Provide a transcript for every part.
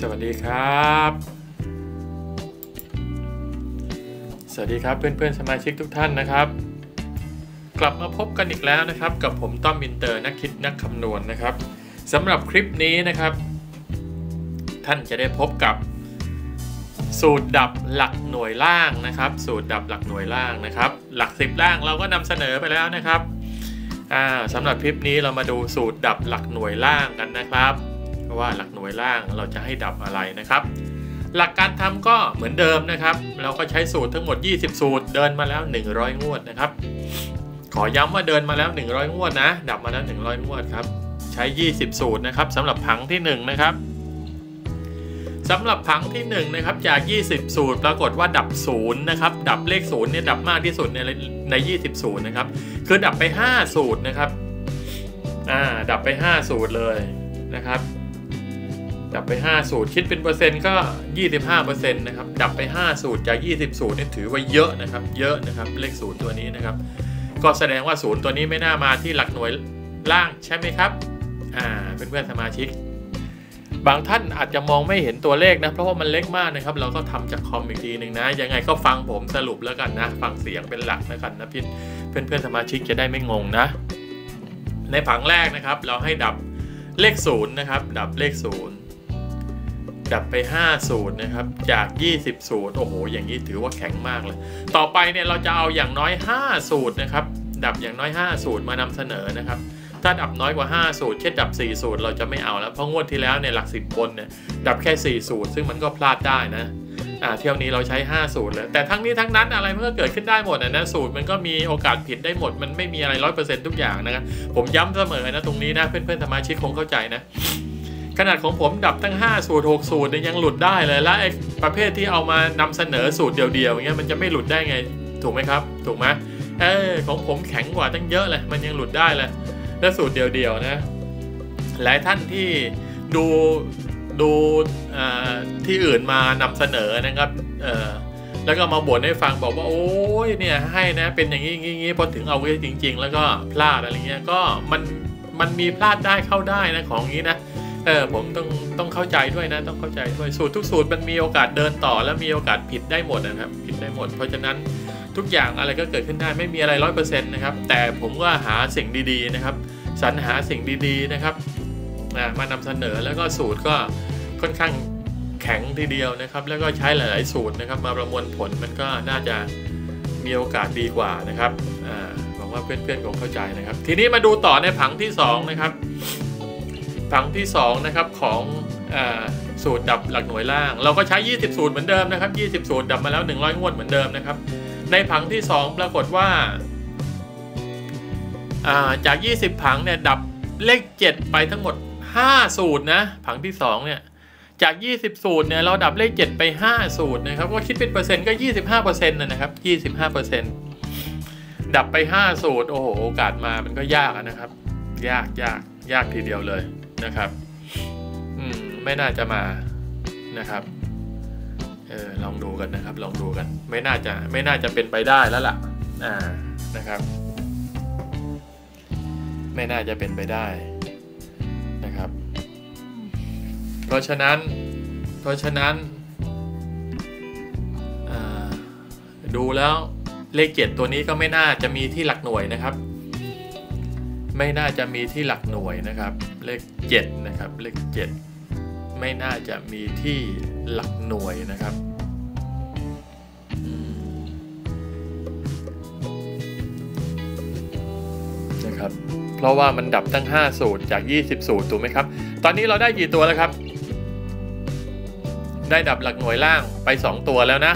สวัสดีครับ สวัสดีครับเพื่อนๆสมาชิกทุกท่านนะครับ กลับมาพบกันอีกแล้วนะครับ กับผมต้อมอินเตอร์นักคิดนักคำนวณนะครับสำหรับคลิปนี้นะครับ ท่านจะได้พบกับสูตรดับหลักหน่วยล่างนะครับ สูตรดับหลักหน่วยล่างนะครับ หลักสิบล่างเราก็นำเสนอไปแล้วนะครับอ่าสำหรับคลิปนี้เรามาดูสูตรดับหลักหน่วยล่างกันนะครับ ว่าหลักหน่วยล่างเราจะให้ดับอะไรนะครับ หลักการทำก็เหมือนเดิมนะครับ เราก็ใช้สูตรทั้งหมด 20 สูตร เดินมาแล้ว 100 งวดนะครับ ขอย้ำว่าเดินมาแล้ว 100 งวดนะ ดับมาแล้ว 100 งวดครับ ใช้ 20 สูตรนะครับสำหรับผังที่ 1 นะครับสำหรับผังที่1นะครับจาก 20 สูตร ปรากฏว่าดับ0นะครับดับเลข0เนี่ยดับมากที่สุดในใน20 สูตรนะครับคือดับไป 5 สูตรนะครับอ่าดับไป 5 สูตรเลยนะครับ ดับไป 5 สูตรคิดเป็นเปอร์เซ็นต์ก็ 25%นะครับดับไป 5 สูตรจาก 20 สูตรนี่ถือว่าเยอะนะครับ เยอะนะครับ เลขศูนย์ตัวนี้นะครับ ก็แสดงว่าศูนย์ตัวนี้ไม่น่ามาที่หลักหน่วยล่างใช่ไหมครับ อ่า เพื่อนสมาชิก บางท่านอาจจะมองไม่เห็นตัวเลขนะ เพราะว่ามันเล็กมากนะครับ เราก็ทำจากคอมอีกทีหนึ่งนะ ยังไงก็ฟังผมสรุปแล้วกันนะ ฟังเสียงเป็นหลักแล้วกันนะพี่เพื่อนๆสมาชิกจะได้ไม่งงนะ ในผังแรกนะครับ เราให้ดับเลขศูนย์นะครับ ดับเลขศูนย์ ดับไป 5 สูตรนะครับ จาก 20 สูตร โอ้โห อย่างนี้ถือว่าแข็งมากเลย ต่อไปเนี่ยเราจะเอาอย่างน้อย 5 สูตรนะครับ ดับอย่างน้อย 5 สูตรมานำเสนอนะครับ ถ้าดับน้อยกว่า 5 สูตร เช่นดับ 4 สูตร เราจะไม่เอาแล้ว เพราะงวดที่แล้วเนี่ยหลัก 10บนเนี่ย ดับแค่ 4 สูตร ซึ่งมันก็พลาดได้นะอ่าเที่ยวนี้เราใช้ 5 สูตรเลยแต่ทั้งนี้ทั้งนั้นอะไรมันก็เกิดขึ้นได้หมดนะสูตรมันก็มีโอกาสผิดได้หมด มันไม่มีอะไรร้อยเปอร์เซ็นต์ทุกอย่างนะครับผมย้ำเสมอนะตรงนี้นะเพื่อนๆสมาชิกคงเข้าใจนะ ขนาดของผมดับตั้ง 5 สูตร 6 สูตรเนี่ยยังหลุดได้เลย และไอ้ประเภทที่เอามานำเสนอสูตรเดียวๆอย่างเงี้ยมันจะไม่หลุดได้ไง ถูกไหมครับ ถูกไหมเออของผมแข็งกว่าตั้งเยอะเลย มันยังหลุดได้เลย แล้วสูตรเดียวๆนะ หลายท่านที่ดูดูที่อื่นมานำเสนอนะครับแล้วก็มาบ่นให้ฟังบอกว่าโอ้ยเนี่ยให้นะเป็นอย่างนี้งี้พอถึงเอาไว้จริง ๆ แล้วก็พลาดอะไรเงี้ยก็มันมันมีพลาดได้เข้าได้นะของนี้นะ เออผมต้องต้องเข้าใจด้วยนะ ต้องเข้าใจด้วยสูตรทุกสูตรมันมีโอกาสเดินต่อ แล้วมีโอกาสผิดได้หมดนะครับ ผิดได้หมด เพราะฉะนั้นทุกอย่างอะไรก็เกิดขึ้นได้ไม่มีอะไรร้อยเปอร์เซ็นต์นะครับ แต่ผมก็หาสิ่งดีๆนะครับสรรหาสิ่งดีๆนะครับมานำเสนอแล้วก็สูตรก็ค่อนข้างแข็งทีเดียวนะครับ แล้วก็ใช้หลาย ๆ สูตรนะครับ มาประมวลผลมันก็น่าจะมีโอกาสดีกว่านะครับหวังว่าเพื่อนๆคงเข้าใจนะครับ ทีนี้มาดูต่อในผังที่2นะครับ ผังที่2นะครับของอสูตรดับหลักหน่วยล่าง เราก็ใช้ 20 สูตรเหมือนเดิมนะครับ 20 สูตรดับมาแล้ว 100 งวดเหมือนเดิมนะครับ ในผังที่ 2 ปรากฏว่าจาก 20 ผังเนี่ยดับเลข 7 ไปทั้งหมด 5 สูตรนะผังที่2เนี่ยจาก 20 สูตรเนี่ยเราดับเลข 7 ไป 5 สูตรนะครับก็คิดเป็นเปอร์เซ็นต์ก็ 25%นะครับ 25%ดับไป 5 สูตรโอ้โหโอกาสมามันก็ยากนะครับ ยากยากยากทีเดียวเลย นะครับอืมไม่น่าจะมานะครับเออลองดูกันนะครับ ลองดูกัน ไม่น่าจะไม่น่าจะเป็นไปได้แล้วล่ะอ่านะครับ ไม่น่าจะเป็นไปได้นะครับ เพราะฉะนั้น เพราะฉะนั้นดูแล้วเลขเจ็ดตัวนี้ก็ไม่น่าจะมีที่หลักหน่วยนะครับ ไม่น่าจะมีที่หลักหน่วยนะครับ เลขเจ็ดนะครับ เลขเจ็ดไม่น่าจะมีที่หลักหน่วยนะครับนะครับ เพราะว่ามันดับตั้ง 5 สูตรจาก 20 สูตรถูกไหมครับ ตอนนี้เราได้กี่ตัวแล้วครับ ได้ดับหลักหน่วยล่างไป 2 ตัวแล้วนะ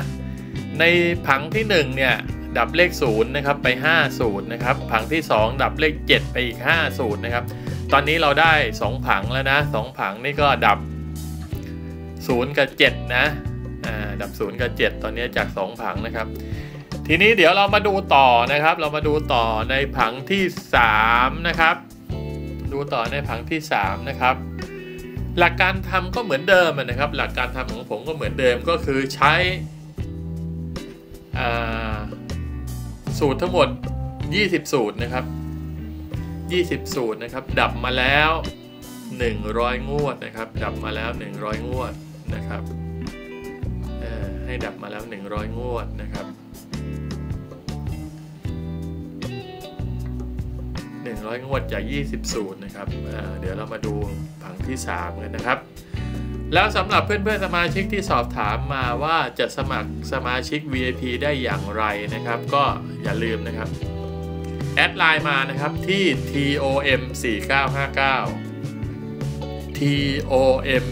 ในผังที่ 1 เนี่ยดับเลข0นะครับไป 5 สูตรนะครับ ผังที่ 2 ดับเลข 7 ไปอีก 5 สูตรนะครับ ตอนนี้เราได้ 2 ผังแล้วนะ 2 ผังนี่ก็ดับ 0 กับ 7 นะดับ 0 กับ 7 ตอนนี้จาก 2 ผังนะครับ ทีนี้เดี๋ยวเรามาดูต่อนะครับ เรามาดูต่อในผังที่ 3 นะครับ ดูต่อในผังที่ 3 นะครับ หลักการทำก็เหมือนเดิมนะครับ หลักการทำของผมก็เหมือนเดิมก็คือใช้สูตรทั้งหมด 20 สูตรนะครับ 20 สูตรนะครับ ดับมาแล้ว 100 งวดนะครับ ดับมาแล้ว 100 งวดนะครับให้ดับมาแล้ว 100 งวดนะครับ100 งวดจาก 20 สูตรนะครับ เดี๋ยวเรามาดูผังที่ 3 กันนะครับ แล้วสำหรับเพื่อนๆ สมาชิกที่สอบถามมาว่าจะสมัครสมาชิก VIP ได้อย่างไรนะครับ ก็อย่าลืมนะครับ แอดไลน์มานะครับที่ tom 4959 tom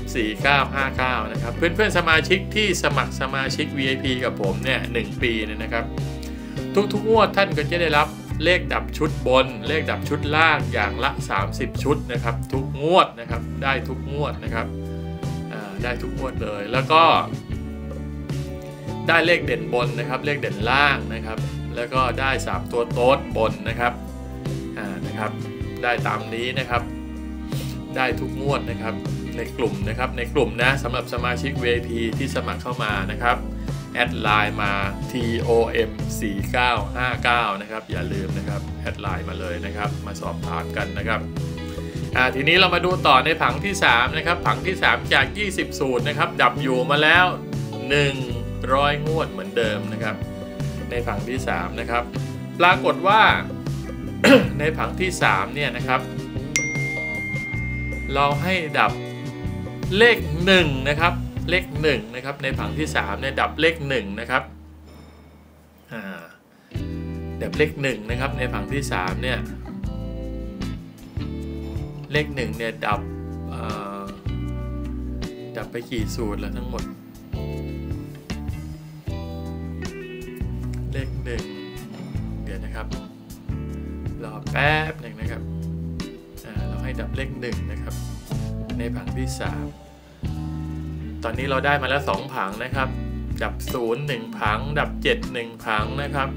4959นะครับ เพื่อนๆ สมาชิกที่สมัครสมาชิก VIP กับผมเนี่ย1ปีเนี่ยนะครับ ทุกๆงวดท่านก็จะได้รับเลขดับชุดบน เลขดับชุดล่างอย่างละ 30 ชุดนะครับ ทุกงวดนะครับ ได้ทุกงวดนะครับได้ทุกงวดเลยแล้วก็ ได้เลขเด่นบนนะครับ เลขเด่นล่างนะครับ แล้วก็ได้ 3 ตัวโต๊ดบนนะครับอ่านะครับ ได้ตามนี้นะครับ ได้ทุกงวดนะครับในกลุ่มนะครับในกลุ่มนะสำหรับสมาชิก VIP ที่สมัครเข้ามานะครับแอดไลน์มา tom 4959นะครับอย่าลืมนะครับแอดไลน์มาเลยนะครับ มาสอบถามกันนะครับอ่าทีนี้เรามาดูต่อในผังที่ 3 นะครับ ผังที่ 3 จาก 20 สูตรนะครับ ดับอยู่มาแล้ว 100 งวดเหมือนเดิมนะครับ ในผังที่3นะครับปรากฏว่าในผังที่3เนี่ยนะครับ เราให้ดับเลข1นะครับเลข1นะครับในผังที่3เนี่ยดับเลข1นะครับอ่าดับเลข1นะครับในผังที่3เนี่ยเลข1เนี่ยดับดับไปกี่สูตรแล้วทั้งหมด เลข1เดี๋ยวนะครับ รอแป๊บหนึ่งนะครับ เราให้ดับเลข1นะครับ ในผังที่ 3 ตอนนี้เราได้มาแล้ว 2 ผังนะครับ ดับ 0 1 ผัง ดับ 7 1 ผังนะครับ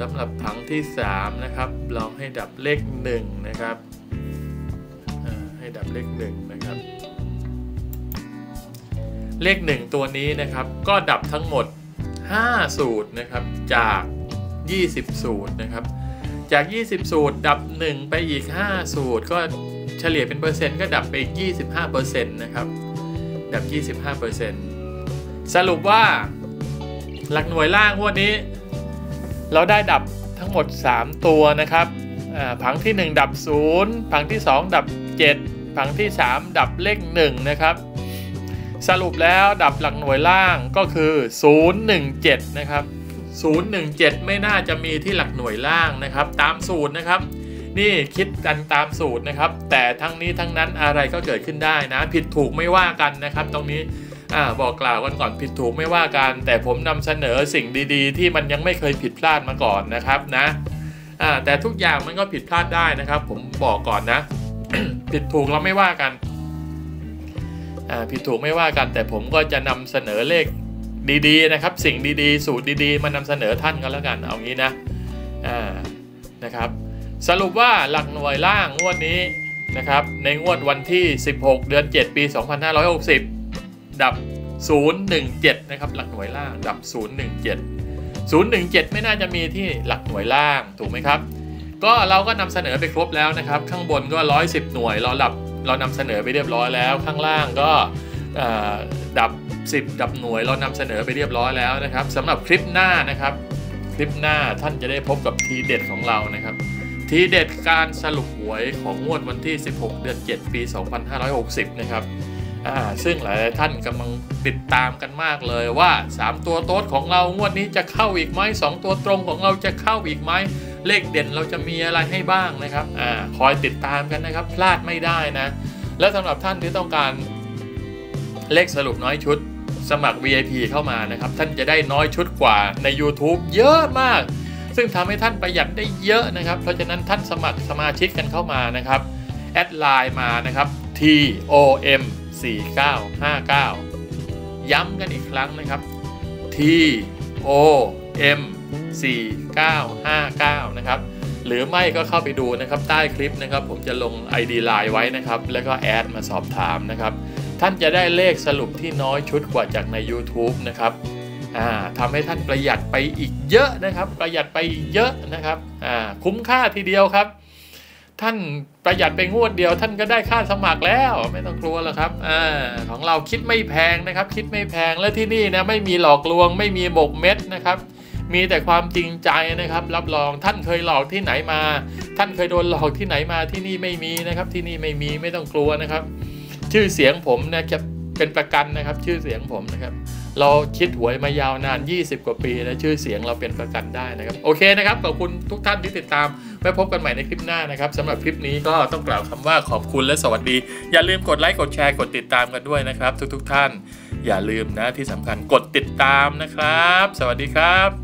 สำหรับผังที่ 3 นะครับ เราให้ดับเลข1นะครับให้ดับเลข1นะครับ เลข 1 ตัวนี้นะครับ ก็ดับทั้งหมด 5 สูตรนะครับจาก 20 สูตรนะครับจาก 20 สูตรดับ 1 ไปอีก 5 สูตร ก็เฉลี่ยเป็นเปอร์เซ็นต์ก็ดับไปอีก 25%นะครับดับ 25%สรุปว่าหลักหน่วยล่างวันนี้ เราได้ดับทั้งหมด 3 ตัวนะครับผังที่ 1 ดับ 0 ผังที่ 2 ดับ 7 ผังที่ 3 ดับเลข1นะครับ สรุปแล้วดับหลักหน่วยล่างก็คือ 017 นะครับ 017 ไม่น่าจะมีที่หลักหน่วยล่างนะครับ ตามสูตรนะครับ นี่คิดกันตามสูตรนะครับ แต่ทั้งนี้ทั้งนั้นอะไรก็เกิดขึ้นได้นะ ผิดถูกไม่ว่ากันนะครับ ตรงนี้อบอกกล่าวกันก่อนผิดถูกไม่ว่ากัน แต่ผมนำเสนอสิ่งดีๆ ที่มันยังไม่เคยผิดพลาดมาก่อนนะครับนะแต่ทุกอย่างมันก็ผิดพลาดได้นะครับ ผมบอกก่อนนะ ผิดถูกเราไม่ว่ากัน ผิดถูกไม่ว่ากัน แต่ผมก็จะนำเสนอเลขดีๆนะครับ สิ่งดีๆ สูตรดีๆ มานำเสนอท่านกันแล้วกันเอางี้นะนะครับ สรุปว่าหลักหน่วยล่างงวดนี้นะครับในงวดวันที่ 16 เดือน 7 ปี 2560 ดับ 017 นะครับ หลักหน่วยล่างดับ 017 017 ไม่น่าจะมีที่หลักหน่วยล่างถูกไหมครับ ก็เราก็นำเสนอไปครบแล้วนะครับ ข้างบนก็ 110 หน่วยเราดับ เรานำเสนอไปเรียบร้อยแล้ว ข้างล่างก็ดับ 10 ดับหน่วยเรานำเสนอไปเรียบร้อยแล้วนะครับสำหรับคลิปหน้านะครับ คลิปหน้าท่านจะได้พบกับทีเด็ดของเรานะครับ ทีเด็ดการสรุปหวยของงวดวันที่ 16 เดือน 7 ปี 2560 นะครับซึ่งหลายท่านกำลังติดตามกันมากเลยว่า 3 ตัวโต๊ดของเรางวดนี้จะเข้าอีกไหม2 ตัวตรงของเราจะเข้าอีกไหม เลขเด่นเราจะมีอะไรให้บ้างนะครับอ่าคอยติดตามกันนะครับ พลาดไม่ได้นะ และสำหรับท่านที่ต้องการเลขสรุปน้อยชุด สมัคร VIP เข้ามานะครับ ท่านจะได้น้อยชุดกว่าใน YouTube เยอะมาก ซึ่งทำให้ท่านประหยัดได้เยอะนะครับ เพราะฉะนั้นท่านสมัครสมาชิกกันเข้ามานะครับแอดไลน์มานะครับ tom 4959 ย้ำกันอีกครั้งนะครับ tom 4959 นะครับ หรือไม่ก็เข้าไปดูนะครับใต้คลิปนะครับผมจะลง ID ไลน์ไว้นะครับ แล้วก็แอดมาสอบถามนะครับ ท่านจะได้เลขสรุปที่น้อยชุดกว่าจากใน YouTube นะครับทำให้ท่านประหยัดไปอีกเยอะนะครับ ประหยัดไปเยอะนะครับคุ้มค่าทีเดียวครับ ท่านประหยัดไปงวดเดียว ท่านก็ได้ค่าสมัครแล้วไม่ต้องกลัวหรอกครับอของเราคิดไม่แพงนะครับ คิดไม่แพงและที่นี่นะไม่มีหลอกลวง ไม่มีหมกเม็ดนะครับ มีแต่ความจริงใจนะครับ รับรองท่านเคยหลอกที่ไหนมา ท่านเคยโดนหลอกที่ไหนมาที่นี่ไม่มีนะครับ ที่นี่ไม่มีไม่ต้องกลัวนะครับ ชื่อเสียงผมนะครับเป็นประกันนะครับ ชื่อเสียงผมนะครับเราคิดหวยมายาวนาน 20 กว่าปีและชื่อเสียงเราเป็นประกันได้นะครับ โอเคนะครับ ขอบคุณทุกท่านที่ติดตาม ไว้พบกันใหม่ในคลิปหน้านะครับสำหรับคลิปนี้ก็ต้องกล่าวคำว่าขอบคุณและสวัสดี อย่าลืมกดไลค์ กดแชร์ กดติดตามกันด้วยนะครับ ทุกๆทท่าน อย่าลืมนะที่สำคัญกดติดตามนะครับ สวัสดีครับ